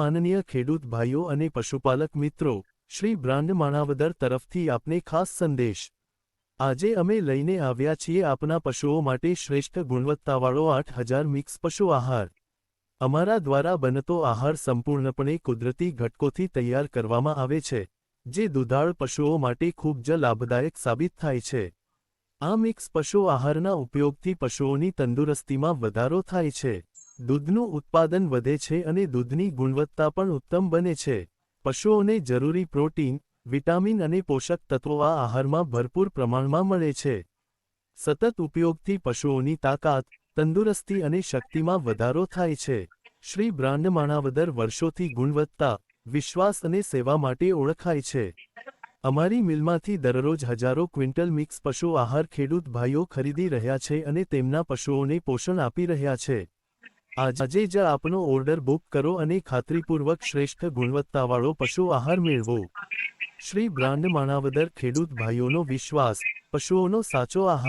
માનનીય ખેડૂત ભાઈઓ અને પશુપાલક મિત્રો, શ્રી બ્રાન્ડ માણાવદર તરફથી આપને ખાસ સંદેશ. આજે અમે લઈને આવ્યા છીએ આપના પશુઓ માટે શ્રેષ્ઠ ગુણવત્તાવાળો આઠ હજાર મિક્સ પશુ આહાર. અમારા દ્વારા બનતો આહાર સંપૂર્ણપણે કુદરતી ઘટકોથી તૈયાર કરવામાં આવે છે, જે દુધાળ પશુઓ માટે ખૂબ જ લાભદાયક સાબિત થાય છે. આ મિક્સ પશુ આહારના ઉપયોગથી પશુઓની તંદુરસ્તીમાં વધારો થાય છે. દૂધનું ઉત્પાદન વધે છે અને દૂધની ગુણવત્તા પણ ઉત્તમ બને છે. પશુઓને જરૂરી પ્રોટીન, વિટામિન અને પોષક તત્વો આ આહારમાં ભરપૂર પ્રમાણમાં મળે છે. સતત ઉપયોગથી પશુઓની તાકાત, તંદુરસ્તી અને શક્તિમાં વધારો થાય છે. શ્રી બ્રાન્ડ માણાવદર વર્ષોથી ગુણવત્તા, વિશ્વાસ અને સેવા માટે ઓળખાય છે. અમારી મિલમાંથી દરરોજ હજારો ક્વિન્ટલ મિક્સ પશુ આહાર ખેડૂત ભાઈઓ ખરીદી રહ્યા છે અને તેમના પશુઓને પોષણ આપી રહ્યા છે. આજે જ આપનો ઓર્ડર બુક કરો અને ખાતરીપૂર્વક શ્રેષ્ઠ ગુણવત્તાવાળો પશુ આહાર મેળવો. શ્રી બ્રાન્ડ માણાવદર ખેડૂત ભાઈઓનો વિશ્વાસ, પશુઓનો સાચો આહાર